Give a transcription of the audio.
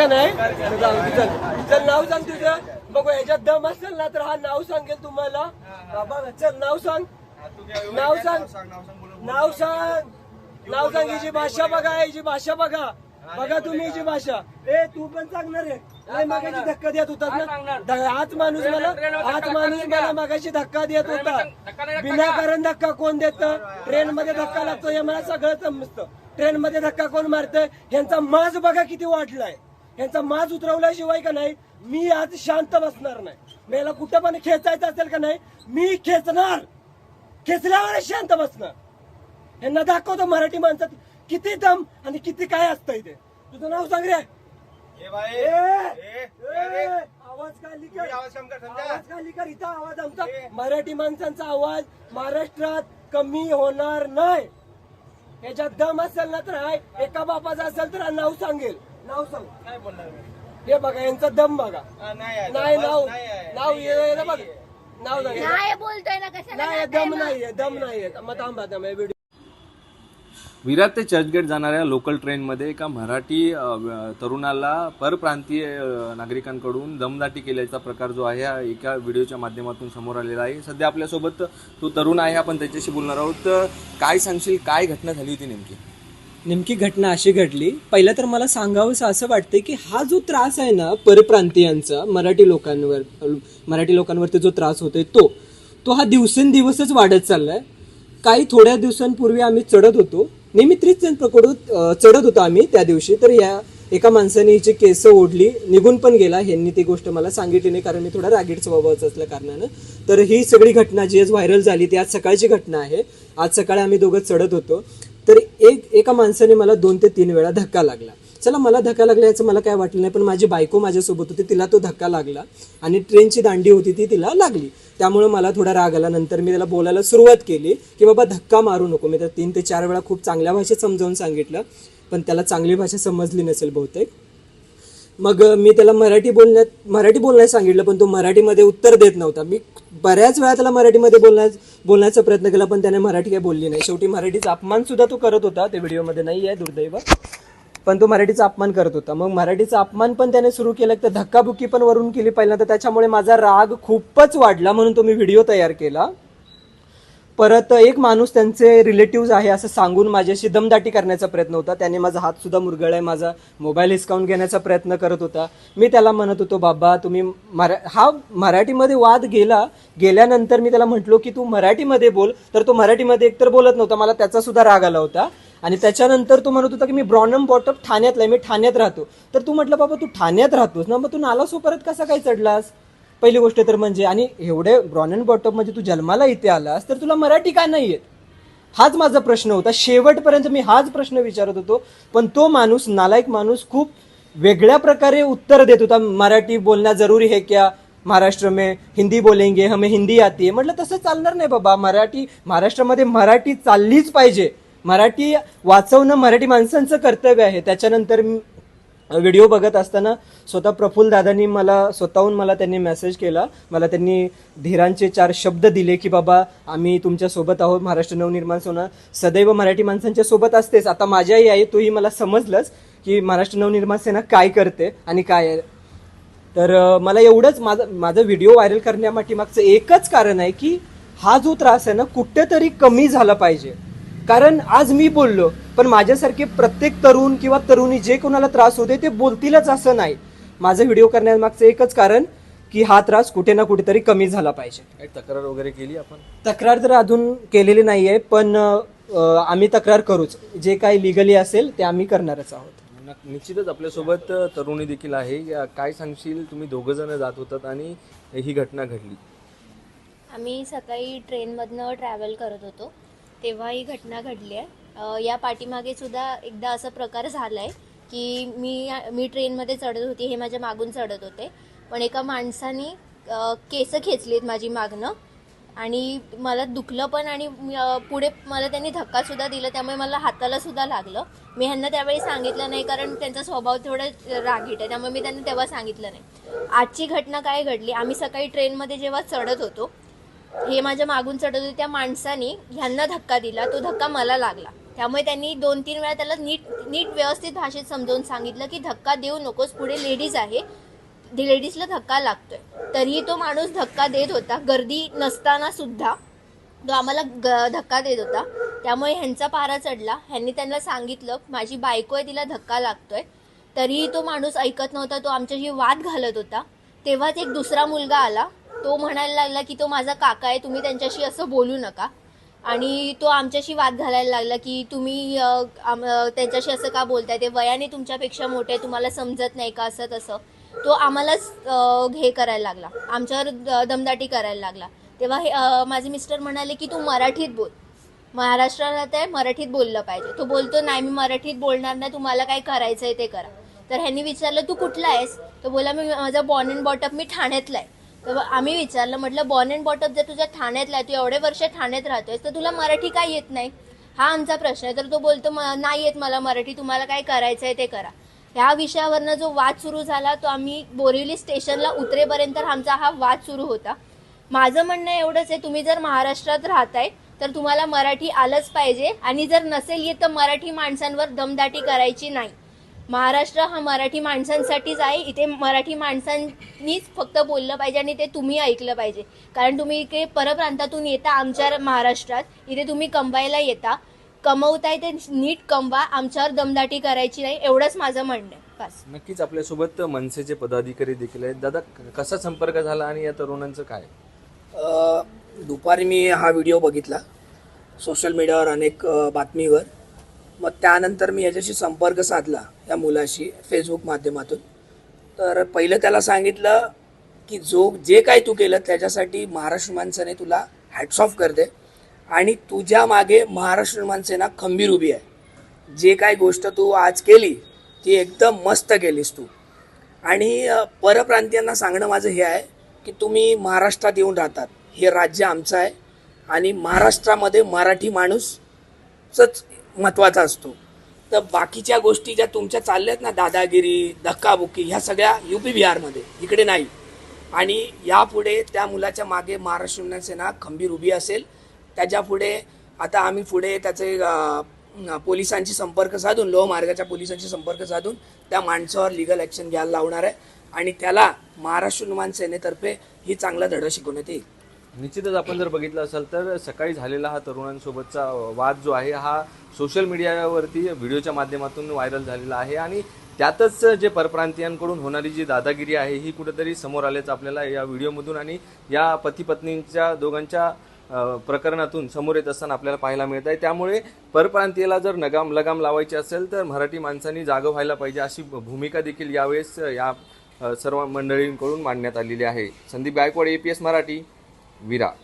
का नाही? चल नाव सांग तुझं. बघू याच्यात दम असेल ना तर हा नाव सांगेल तुम्हाला. चल नाव सांग. नाव सांग. नाव सांग. नाव सांग हिची भाषा बघा हिची भाषा बघा. बघा तुम्ही हिची भाषा. ए तू पण सांगणार आहे. नाही मागाशी धक्का देत होता ना? ध- हाच माणूस मला हाच माणूस मला मागाशी धक्का देत होता. विनाकारण धक्का कोण देत? ट्रेन मध्ये धक्का लागतो हे मला सगळं समजतं. ट्रेन मध्ये धक्का कोण मारतंय? यांचा माज बघा किती वाढलाय. यांचा माज उतरवल्याशिवाय का नाही मी आज शांत बसणार नाही. मला कुठं पण खेचायचं असेल का नाही मी खेचणार. खेचल्यावर शांत बसणार. यांना दाखवतो मराठी माणसात किती दम आणि किती काय असतं इथे. तुझं नाव सांग रे. आवाज खाली कर आवाज कम कर, समजा? आवाज खाली कर इथं आवाज आमचा. मराठी माणसांचा आवाज महाराष्ट्रात कमी होणार नाही. याच्यात दम असेल ना तर हाय एका बापाचा असेल तर नाव सांगेल. नाव सांग काय बोलणार हे बघा यांचा दम बघा हा, नाही आहे. नाही बस नाव. नाव नाही ये- आहे, ये- नाही बघ आहे. नाव नाही बोलतोय ना कशाला नाही दम? नाहीये दम नाहीये मग थांबा थांबा व्हिडिओ विराट ते चर्चगेट जाणाऱ्या लोकल ट्रेनमध्ये एका मराठी तरुणाला परप्रांतीय नागरिकांकडून दमदाटी केल्याचा प्रकार जो आहे हा एका व्हिडिओच्या माध्यमातून समोर आलेला आहे सध्या आपल्यासोबत तो तरुण आहे आपण त्याच्याशी बोलणार आहोत तर काय सांगशील काय घटना झाली होती नेमकी नेमकी घटना अशी घडली. पहिलं तर मला सांगावंसं असं वाटतंय की हा जो त्रास आहे ना परप्रांतीयांचा मराठी लोकांवर मराठी लोकांवरती जो त्रास होतोय तो तो हा दिवसेंदिवसच वाढत चाललाय. काही थोड्या दिवसांपूर्वी आम्ही चढत होतो. नेहमी त्रीच जण पकडून चढत होतो आम्ही त्या दिवशी. तर या एका माणसाने हिची केस ओढली निघून पण गेला. ह्यांनी ती गोष्ट मला सांगितली नाही कारण मी थोडा रागीट स्वभावाचा असल्या कारणानं. तर ही सगळी घटना जी आज व्हायरल झाली ती आज सकाळची घटना आहे. आज सकाळी आम्ही दोघं चढत होतो. तर एक एका माणसाने मला दोन ते तीन वेळा धक्का लागला. चला मला धक्का लागला याचं मला काय वाटलं नाही पण माझी बायको माझ्यासोबत होती तिला तो धक्का लागला आणि ट्रेनची दांडी होती ती तिला लागली. त्यामुळे मला थोडा राग आला. नंतर मी त्याला बोलायला सुरुवात केली की बाबा धक्का मारू नको. मी तर तीन ते चार वेळा खूप चांगल्या भाषेत समजावून सांगितलं पण त्याला चांगली भाषा समजली नसेल बहुतेक. मग मी त्याला मराठी बोलण्यात मराठी बोलण्यास सांगितलं पण तो मराठीमध्ये उत्तर देत नव्हता. मी बऱ्याच वेळा त्याला मराठीमध्ये बोलण्यास बोलण्याचा प्रयत्न केला पण त्याने मराठी काही बोलली नाही. शेवटी मराठीचा अपमान सुद्धा तो करत होता. ते व्हिडिओमध्ये नाही आहे दुर्दैव. पण तो मराठीचा अपमान करत होता. मग मराठीचा अपमान पण त्याने सुरू केला. तर धक्काबुक्की पण वरून केली पहिल्यांदा. त्याच्यामुळे माझा राग खूपच वाढला म्हणून तो मी व्हिडिओ तयार केला. परत एक माणूस त्यांचे रिलेटिव्ह आहे असं सांगून माझ्याशी दमदाटी करण्याचा प्रयत्न होता. त्याने माझा हात सुद्धा मुरगळाय माझा मोबाईल हिसकावून घेण्याचा प्रयत्न करत होता. मी त्याला म्हणत होतो बाबा तुम्ही मरा हा मराठीमध्ये वाद गेला गेल्यानंतर मी त्याला म्हटलो की तू मराठीमध्ये बोल. तर तो मराठीमध्ये एकतर बोलत नव्हता. मला त्याचा सुद्धा राग आला होता. आणि त्याच्यानंतर तो म्हणत होता की मी ब्रॉनम बॉटम ठाण्यातला आहे. मी ठाण्यात राहतो. तर तू म्हटलं बाबा तू ठाण्यात राहतोस ना? मग तू नालासो परत कसा काय चढलास? पहिली गोष्ट तर म्हणजे आणि एवढे ब्रॉन अँड बॉटम म्हणजे तू जन्माला इथे आलास तर तुला मराठी का नाही येत हाच माझा प्रश्न होता. शेवटपर्यंत मी हाच प्रश्न विचारत होतो. पण तो माणूस नालायक माणूस खूप वेगळ्या प्रकारे उत्तर देत होता. मराठी बोलणं जरुरी है क्या? महाराष्ट्र में हिंदी बोलेंगे हमें हिंदी आती है. म्हटलं तसं चालणार नाही बाबा. मराठी महाराष्ट्रामध्ये मराठी चाललीच पाहिजे. मराठी वाचवणं मराठी माणसांचं कर्तव्य आहे. त्याच्यानंतर व्हिडिओ बघत असताना स्वतः प्रफुल्ल दादांनी मला स्वतःहून मला त्यांनी मेसेज केला. मला त्यांनी धीरांचे चार शब्द दिले की बाबा आम्ही तुमच्यासोबत आहोत महाराष्ट्र नवनिर्माण सेना. सदैव मराठी माणसांच्या सोबत असतेच आता माझ्याही आहे तोही मला समजलंच की महाराष्ट्र नवनिर्माण सेना काय करते आणि काय आहे. तर मला एवढंच माझं माझा व्हिडिओ व्हायरल करण्यामागे मागचं एकच कारण आहे की हा जो त्रास आहे ना कुठेतरी कमी झाला पाहिजे. कारण आज मी बोललो पण माझ्यासारखे प्रत्येक तरुण किंवा तरुणी जे कोणाला त्रास होते ते बोलतीलच असं नाही. माझा व्हिडिओ करण्यामागचं एकच कारण की हा त्रास कुठे ना कुठेतरी कमी झाला पाहिजे. काही तक्रार वगैरे केली आपण? तक्रार तर अजून केलेली नाही आहे पण आम्ही तक्रार करूच. जे काही लिगली असेल ते आम्ही करणारच आहोत. निश्चितच आपल्यासोबत तरुणी देखील आहे. या- काय सांगशील? तुम्ही दोघं जण जात होतात आणि ही घटना घडली. आम्ही सकाळी ट्रेनमधनं ट्रॅव्हल करत होतो. तेव्हा ही घटना घडली आहे. या पाठीमागे सुद्धा एकदा असा प्रकार झाला आहे की मी मी ट्रेनमध्ये चढत होती हे माझ्या मागून चढत होते. पण एका माणसाने केस खेचलीत माझी मागणं आणि मला दुखलं पण आणि पुढे मला त्यांनी धक्कासुद्धा दिला त्यामुळे मला हाताला सुद्धा लागलं. मी ह्यांना त्यावेळी सांगितलं नाही कारण त्यांचा स्वभाव थोडा रागीट आहे त्यामुळे मी त्यांना तेव्हा सांगितलं नाही. आजची घटना काय घडली? आम्ही सकाळी ट्रेनमध्ये जेव्हा चढत होतो हे माझ्या मागून चढत होते त्या माणसाने ह्यांना धक्का दिला. तो धक्का मला लागला. त्यामुळे त्यांनी दोन तीन वेळा त्याला नीट नीट व्यवस्थित भाषेत समजावून सांगितलं की धक्का देऊ नकोस पुढे लेडीज आहे. लेडीजला धक्का लागतोय. तरीही तो माणूस धक्का देत होता. गर्दी नसताना सुद्धा तो आम्हाला ग धक्का देत होता. त्यामुळे ह्यांचा पारा चढला. ह्यांनी त्यांना सांगितलं माझी बायको आहे तिला धक्का लागतोय. तरीही तो माणूस ऐकत नव्हता. तो आमच्याशी वाद घालत होता. तेव्हाच एक दुसरा मुलगा आला. तो म्हणायला लागला की तो माझा काका आहे तुम्ही त्यांच्याशी असं बोलू नका. आणि तो आमच्याशी वाद घालायला लागला की तुम्ही त्यांच्याशी असं का बोलताय? ते वयाने तुमच्यापेक्षा मोठे आहे, तुम्हाला समजत नाही का? असं तसं. तो आम्हालाच हे करायला लागला. आमच्यावर द- दमदाटी करायला लागला. तेव्हा हे माझे मिस्टर म्हणाले की तू मराठीत बोल. महाराष्ट्रात आहे मराठीत बोललं पाहिजे. तो बोलतो नाही मी मराठीत बोलणार नाही तुम्हाला काय करायचं आहे ते करा. तर ह्यांनी विचारलं तू कुठला आहेस? तो बोला मी माझा बॉर्न अँड बॉटअप मी ठाण्यातला आहे. तर आम्ही विचारलं म्हटलं बॉर्न अँड बॉटअप जर तुझ्या ठाण्यातला आहे तू एवढे वर्ष ठाण्यात राहतोय तर तुला मराठी काय येत नाही? हा आमचा प्रश्न आहे. तर तो बोलतो "म- नाही येत मला मराठी तुम्हाला काय करायचं आहे ते करा. ह्या विषयावरनं जो वाद सुरू झाला तो आम्ही बोरिवली स्टेशनला उतरेपर्यंत आमचा हा वाद सुरू होता. माझं म्हणणं एवढंच आहे तुम्ही जर महाराष्ट्रात राहताय तर तुम्हाला मराठी आलंच पाहिजे. आणि जर नसेल येत तर मराठी माणसांवर दमदाटी करायची नाही. महाराष्ट्र हा मराठी माणसांसाठीच आहे. इथे मराठी माणसांनीच फक्त बोललं पाहिजे आणि ते तुम्ही ऐकलं पाहिजे. कारण तुम्ही इथे परप्रांतातून येता आमच्या महाराष्ट्रात. इथे तुम्ही कमवायला येता. कमवताय ते नीट कमवा. आमच्यावर दमदाटी करायची नाही. एवढंच माझं म्हणणं आहे. बस. नक्कीच आपल्यासोबत मनसेचे पदाधिकारी देखील आहेत. दादा कसा संपर्क झाला आणि या तरुणांचं काय? अ, दुपारी मी हा व्हिडिओ बघितला. सोशल मीडियावर अनेक अ, बातमीवर. मग त्यानंतर मी याच्याशी संपर्क साधला. त्या मुलाशी फेसबुक माध्यमातून. तर पहिलं त्याला सांगितलं की जो जे काय तू केलं त्याच्यासाठी महाराष्ट्र माणसाने तुला हॅट्स ऑफ करते आणि तुझ्या मागे महाराष्ट्र माणसेना खंबीर उभी आहे. जे काय गोष्ट तू आज केली ती एकदम मस्त केलीस तू. आणि परप्रांतीयांना सांगणं माझं हे आहे की तुम्ही महाराष्ट्रात येऊन राहतात. हे राज्य आमचं आहे. आणि महाराष्ट्रामध्ये मराठी माणूसच महत्त्वाचा असतो. तर बाकीच्या गोष्टी ज्या तुमच्या चालल्यात ना दादागिरी धक्काबुक्की ह्या सगळ्या यू पी बिहारमध्ये इकडे नाही. आणि यापुढे त्या मुलाच्या मागे महाराष्ट्र विज्ञान सेना खंबीर उभी असेल. त्याच्या पुढे आता आम्ही पुढे त्याचे पोलिसांशी संपर्क साधून लोहमार्गाच्या पोलिसांशी संपर्क साधून त्या माणसावर लिगल ॲक्शन घ्यायला लावणार आहे. आणि त्याला महाराष्ट्र विमान सेनेतर्फे ही चांगला धडा शिकवण्यात येईल. निश्चितच आपण जर बघितलं असाल तर सकाळी झालेला हा तरुणांसोबतचा वाद जो आहे हा सोशल मीडियावरती व्हिडिओच्या माध्यमातून व्हायरल झालेला आहे आणि त्यातच जे परप्रांतीयांकडून होणारी जी दादागिरी आहे ही कुठेतरी समोर आल्याचं आपल्याला या व्हिडिओमधून आणि या पती पत्नींच्या दोघांच्या प्रकरणातून समोर येत असताना आपल्याला पाहायला मिळत आहे. त्यामुळे परप्रांतीयाला जर नगाम लगाम लावायची असेल तर मराठी माणसांनी जागं व्हायला पाहिजे अशी भूमिका देखील यावेळेस या सर्व मंडळींकडून मांडण्यात आलेली आहे. संदीप गायकवाड एस मराठी. Vira